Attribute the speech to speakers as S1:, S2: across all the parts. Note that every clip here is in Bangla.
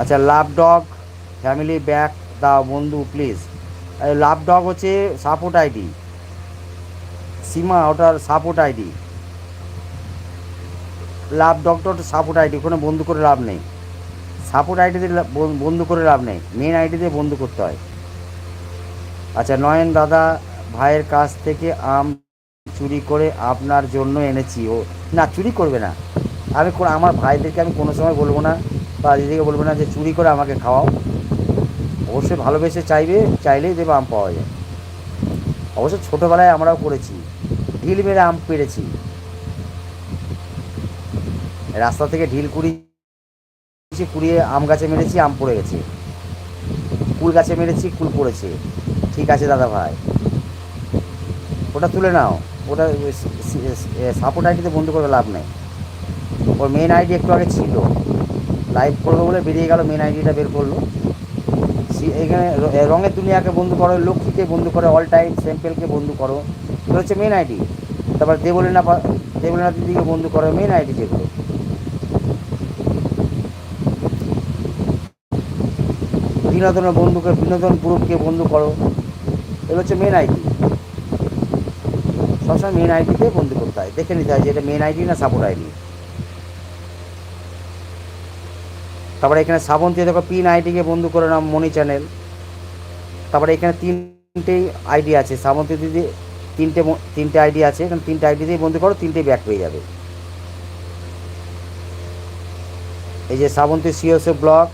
S1: আচ্ছা লাভ ডগ ফ্যামিলি ব্যাক দাও বন্ধু প্লিজ লাভ ডগ হচ্ছে সাপোর্ট আইডি সীমা, ওটার সাপোর্ট আইডি লাভ ডগটা ওটা সাপোর্ট আইডি ওখানে বন্ধু করে লাভ নেই। সাপোর্ট আইডি দিয়ে বন্ধু করে লাভ নেই। মেন আইডি দিয়ে বন্ধু করতে হয়। আচ্ছা নয়ন দাদা, ভাইয়ের কাছ থেকে আম চুরি করে আপনার জন্য এনেছি। ও না, চুরি করবে না। আমি আমার ভাইদেরকে আমি কোনো সময় বলব না। বা দিদিকে বলব না যে চুরি করে আমাকে খাওয়াও। অবশ্যই ভালোবেসে চাইবে, চাইলেই দেবে আম পাওয়া যায়। অবশ্য ছোটোবেলায় আমরাও করেছি। ঢিল মেরে আম পেরেছি রাস্তা থেকে ঢিল কুড়িয়েছি কুড়িয়ে আম গাছে মেরেছি, আম পড়ে গেছে। কুল গাছে মেরেছি, কুল পড়েছে। ঠিক আছে দাদা ভাই। ওটা তুলে নাও। ওটা সাপোর্ট আইডিতে বন্ধু করে লাভ নেই। ওর মেন আইডি একটু আগে ছিল। লাইভ করবে বলে বেরিয়ে গেল মেন আইডিটা বের করল। এখানে রঙের দুনিয়াকে বন্ধু করো, লক্ষ্মীকে বন্ধু করো অল টাইম স্যাম্পেলকে বন্ধু করো। এগুলো হচ্ছে মেন আইডি তারপর দেবলীনা দেবলীনা দিদিকে বন্ধু করো মেন আইডি যেগুলো বিনোদনের বন্ধুকে, বিনোদন গ্রুপকে বন্ধু করো। এগুলো হচ্ছে মেন আইডি সবসময় মেন আইডিতে বন্ধু করতে হয়। দেখে নিতে হয় যে এটা মেন আইডি না সাপোর্ট আইডি তারপরে এখানে শ্রাবন্তী দেখো পিন আইডিকে বন্ধু করে নাও মনি চ্যানেল। তারপরে এখানে তিনটেই আইডি আছে, শ্রাবন্তী দিদি তিনটে তিনটে আইডি আছে, এখানে তিনটে আইডি দিয়ে বন্ধু করো তিনটেই ব্যাক পেয়ে যাবে। এই যে শ্রাবন্তী সিওসে ব্লগ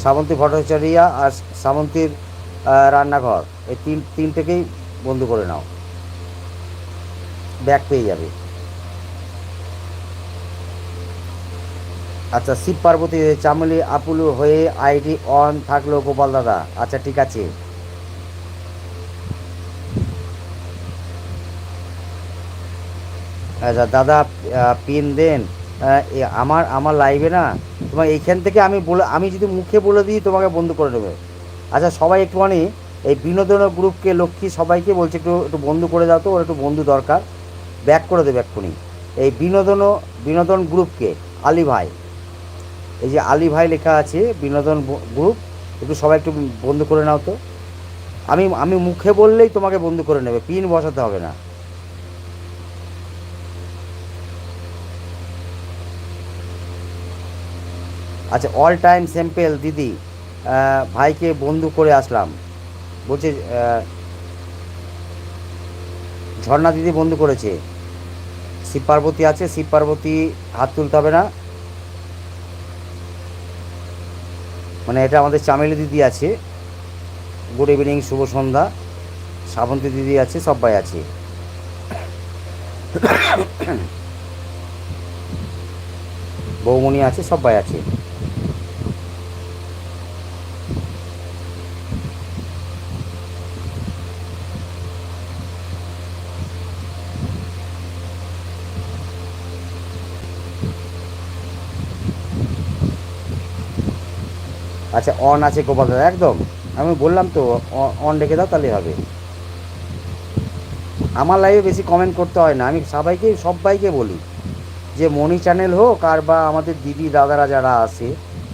S1: শ্রাবন্তী ভট্টাচারিয়া আর শ্রাবন্তীর রান্নাঘর, এই তিন, তিনটেকেই বন্ধু করে নাও। ব্যাক পেয়ে যাবে। আচ্ছা শিব পার্বতী, চামলি, আপুলু হয়ে আইডি অন থাকল গোপাল দাদা। আচ্ছা ঠিক আছে। আচ্ছা দাদা পিন দেন। আমার আমার লাইভে না, তোমার এইখান থেকে আমি বলে, আমি যদি মুখে বলে দিই, তোমাকে বন্ধ করে দেবে। আচ্ছা সবাই একটুখানি এই বিনোদন গ্রুপকে, লক্ষ্মী সবাইকে বলছে, একটু একটু বন্ধু করে দাও তো, ওর একটু বন্ধু দরকার। ব্যাক করে দেবে এক্ষুনি। এই বিনোদন বিনোদন গ্রুপকে, আলী ভাই। এই যে আলী ভাই লেখা আছে, বিনোদন গ্রুপ একটু সবাই একটু বন্ধ করে নাও তো। আমি আমি মুখে বললেই তোমাকে বন্ধ করে নেবে, পিন বসাতে হবে না। আচ্ছা অল টাইম স্যাম্পেল দিদি ভাইকে বন্ধু করে আসলাম। বলছে ঝর্ণা দিদি বন্ধু করেছে। শিব পার্বতী আছে, শিব পার্বতী হাত তুলতে হবে না। মানে এটা আমাদের চামেলি দিদি আছে। গুড ইভিনিং শুভ সন্ধ্যা। শ্রাবন্তী দিদি আছে, সবাই আছে। বৌমণি আছে, সবাই আছে। আচ্ছা অন আছে গোপাল দাদা, একদম। আমি বললাম তো অন রেখে দাও তাহলে হবে। আমার লাইভে বেশি কমেন্ট করতে হয় না। আমি সবাইকে সবাইকে বলি, যে মনি চ্যানেল হোক আর বা আমাদের দিদি, দাদারা যারা আসে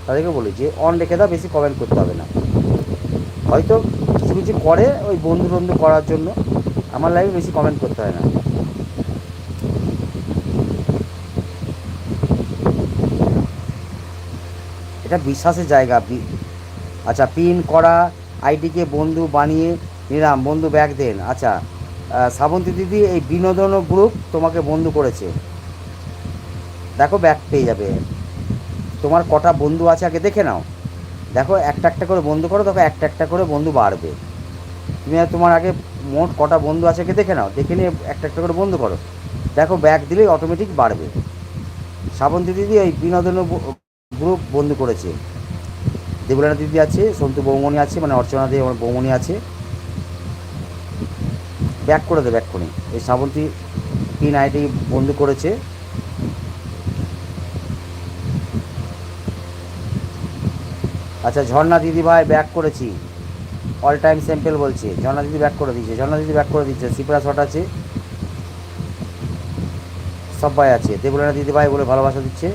S1: তাদেরকে বলি যে অন রেখে দাও, বেশি কমেন্ট করতে হবে না। হয়তো কিছু কিছু করে ওই বন্ধু বন্ধু করার জন্য, আমার লাইভে বেশি কমেন্ট করতে হয় না। এটা বিশ্বাসের জায়গা, আপনি। আচ্ছা পিন করা আইডিকে বন্ধু বানিয়ে, নিলাম, বন্ধু ব্যাগ দেন। আচ্ছা শ্রাবন্তী দিদি, এই বিনোদন গ্রুপ তোমাকে বন্ধু করেছে। দেখো ব্যাগ পেয়ে যাবে। তোমার কটা বন্ধু আছে আগে দেখে নাও। দেখো, একটা একটা করে বন্ধু করো, দেখো একটা একটা করে বন্ধু বাড়বে। তুমি তোমার আগে মোট কটা বন্ধু আছে আগে দেখে নাও। দেখে নিয়ে একটা একটা করে বন্ধু করো। দেখো, ব্যাগ দিলেই অটোমেটিক বাড়বে। শ্রাবন্তী দিদি ওই বিনোদন গ্রুপ বন্ধু করেছে। দেবলীনা দিদি আছে, সন্তু বৌমণি আছে মানে অর্চনা দেব আমার বৌমণি আছে। ব্যাক করে দেবে এক্ষুনি এই শ্রাবন্তী পিন আইডি বন্ধু করেছে। আচ্ছা ঝর্ণা দিদি ভাই ব্যাক করেছি। অল টাইম স্যাম্পেল বলছে। ঝর্ণা দিদি ব্যাক করে দিয়েছে, ঝর্ণা দিদি ব্যাক করে দিচ্ছে সিপ্রা শট আছে। সবাই আছে। দেবুলানা দিদিভাই বলে ভালোবাসা দিচ্ছে।